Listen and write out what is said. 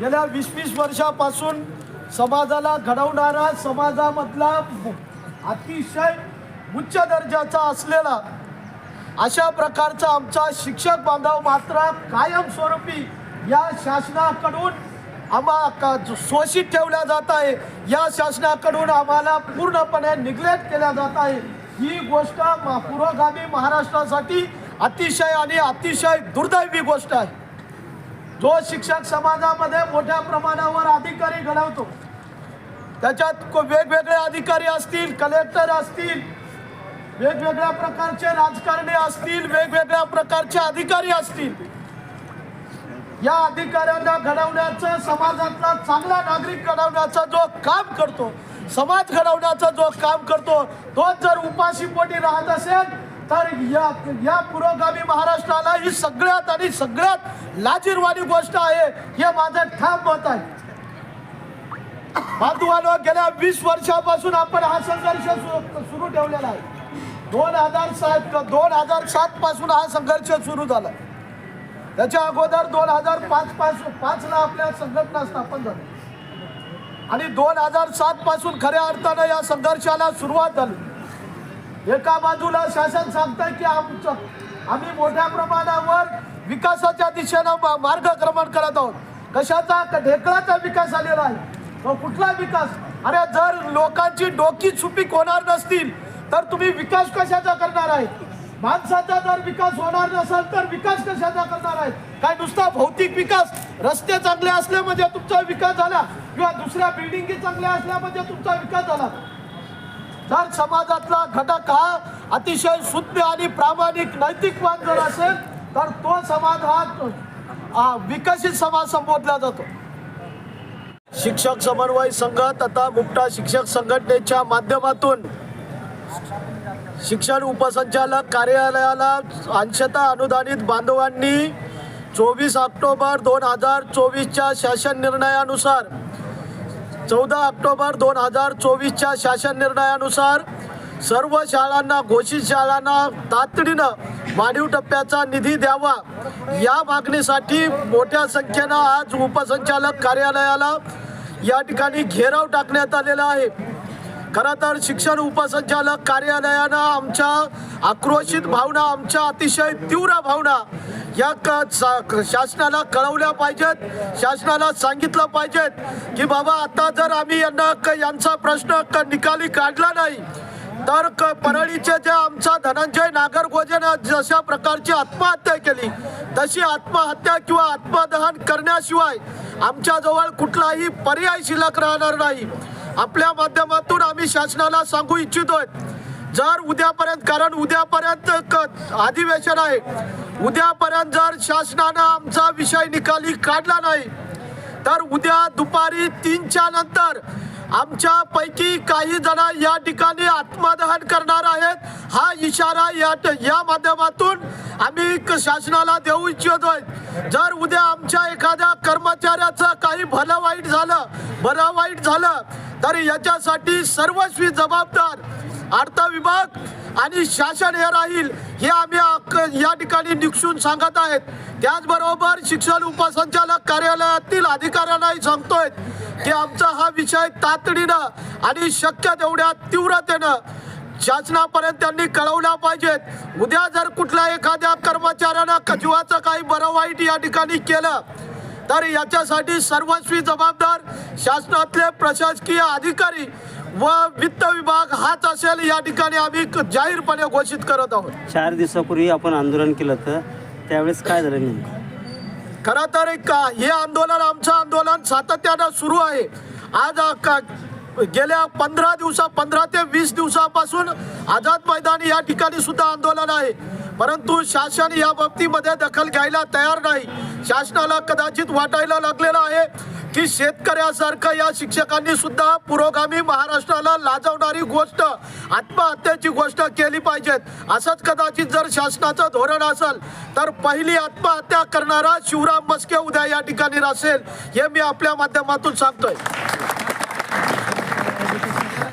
गेल्या वीस वीस वर्षापासून समाजाला घडवणारा समाजामधला अतिशय उच्च दर्जाचा असलेला अशा प्रकारचा आमचा शिक्षक बांधव मात्र कायमस्वरूपी या शासनाकडून आम्हा शोषित ठेवल्या जात आहे. या शासनाकडून आम्हाला पूर्णपणे निग्लेक्ट केल्या जात आहे. ही गोष्ट पुरोगामी महाराष्ट्रासाठी अतिशय आणि अतिशय दुर्दैवी गोष्ट आहे. जो शिक्षक समाजामध्ये मोठ्या प्रमाणावर अधिकारी घडवतो त्याच्यात को- वेगवेगळे अधिकारी असतील कलेक्टर असतील वेगवेगळ्या प्रकारचे राजकारणी असतील वेगवेगळ्या प्रकारचे अधिकारी असतील या अधिकाऱ्यांना घडवण्याचं समाजातला चांगला नागरिक घडवण्याचा जो काम करतो समाज घडवण्याचा जो काम करतो तो जर उपाशीपोटी राहत असेल तर या या पुरोगामी महाराष्ट्राला ही सगळ्यात आणि सगळ्यात लाजीरवाणी गोष्ट आहे. हे माझं ठाम मत आहे. बांधवांनो गेल्या वीस वर्षापासून आपण हा संघर्ष सुरू सुरू ठेवलेला आहे. दोन हजार सात दोन हजार सात पासून हा संघर्ष सुरू झाला. त्याच्या अगोदर दोन हजार पाच पासून पाचला आपल्या संघटना स्थापन झाली. आणि दोन हजार सात पासून खऱ्या अर्थानं या संघर्षाला सुरुवात झाली. एका बाजूला शासन सांगतं की आमचं आम्ही मोठ्या प्रमाणावर विकासाच्या दिशेनं मा- मार्गक्रमण करत आहोत. कशाचा? ढेकळाचा विकास आलेला आहे. तो कुठला विकास? अरे जर लोकांची डोकी सुपीक होणार नसतील तर तुम्ही विकास कशाचा करणार आहे? माणसाचा जर विकास होणार नसेल तर विकास कशाचा करणार आहे? काय नुसता भौतिक विकास? रस्ते चांगले असले म्हणजे तुमचा विकास झाला किंवा दुसऱ्या बिल्डिंगी चांगल्या असल्या म्हणजे तुमचा विकास झाला? जर समाजातला घटक हा अतिशय शुद्ध आणि प्रामाणिक नैतिकवान जर असेल तर तो समाज हा विकसित समाज संबोधला जातो. शिक्षक समन्वय संघ तथा मुक्ता शिक्षक संघटनेच्या माध्यमातून शिक्षण उपसंचालक कार्यालयाला अंशतः अनुदानित बांधवांनी चोवीस ऑक्टोबर दोन हजार चोवीसच्या शासन निर्णयानुसार चौदा ऑक्टोबर दोन हजार चोवीसच्या शासन निर्णयानुसार सर्व शाळांना घोषित शाळांना तातडीनं मानव टप्प्याचा निधी द्यावा. या मागणीसाठी मोठ्या संख्येनं आज उपसंचालक कार्यालयाला या ठिकाणी घेराव टाकण्यात आलेला आहे. खरं तर शिक्षण उपसंचालक कार्यालयानं आमच्या आक्रोशित भावना आमच्या अतिशय तीव्र भावना या क सा- शासनाला कळवल्या पाहिजेत शासनाला सांगितलं पाहिजेत की बाबा आता जर आम्ही यांना क- यांचा प्रश्न निकाली काढला नाही तर क- परळीचे जे आमचा धनंजय नागरगोजेनं जशा प्रकारची आत्महत्या केली तशी आत्महत्या किंवा आत्मदहन करण्याशिवाय आमच्याजवळ कुठलाही पर्याय शिल्लक राहणार नाही. आपल्या माध्यमातून आम्ही शासनाला सांगू इच्छितोय. जर उद्यापर्यंत कारण उद्यापर्यंत क- अधिवेशन आहे. उद्यापर्यंत जर शासनानं आमचा विषय निकाली काढला नाही तर उद्या दुपारी तीनच्या नंतर आमच्यापैकी काही जण या ठिकाणी आत्मदहन करणार आहेत. इशारा या या माध्यमातून आम्ही शासनाला देऊ इच्छितोय. जर उद्या आमच्या एखाद्या कर्मचाऱ्याचं काही भलं वाईट झालं बरं वाईट झालं तर याच्यासाठी सर्वस्वी जबाबदार अर्थ विभाग आणि शासन हे राहील हे आम्ही या ठिकाणी निक्षून सांगत आहेत. त्याचबरोबर शिक्षण उपसंचालक कार्यालयातील अधिकाऱ्यांनाही सांगतोय की आमचा हा विषय तातडीनं आणि शक्य तेवढ्या तीव्रतेनं शासनापर्यंत त्यांनी कळवल्या पाहिजेत. उद्या जर कुठल्या एखाद्या कर्मचाऱ्यानं क- जीवाचं काही बरं वाईट या ठिकाणी केलं तर याच्यासाठी सर्वस्वी जबाबदार शासनातले प्रशासकीय अधिकारी व वित्त विभाग हाच असेल या ठिकाणी आम्ही जाहीरपणे घोषित करत आहोत. चार दिवसापूर्वी आपण आंदोलन केलं होतं. त्यावेळेस काय झालं नेमकं? खरं तर एक हे आंदोलन आमचं आंदोलन सातत्यानं सुरू आहे. आज क- गेल्या पंधरा दिवसा पंधरा ते वीस दिवसापासून आझाद मैदानी या ठिकाणी सुद्धा आंदोलन आहे. परंतु शासन या बाबतीमध्ये दखल घ्यायला तयार नाही. शासनाला कदाचित वाटायला लागलेलं आहे की शेतकऱ्यासारखं या शिक्षकांनी सुद्धा पुरोगामी महाराष्ट्राला लाजवणारी गोष्ट आत्महत्येची गोष्ट केली पाहिजेत. असंच कदाचित जर शासनाचं धोरण असेल तर पहिली आत्महत्या करणारा शिवराम मस्के उद्या या ठिकाणी असेल हे मी आपल्या माध्यमातून सांगतोय.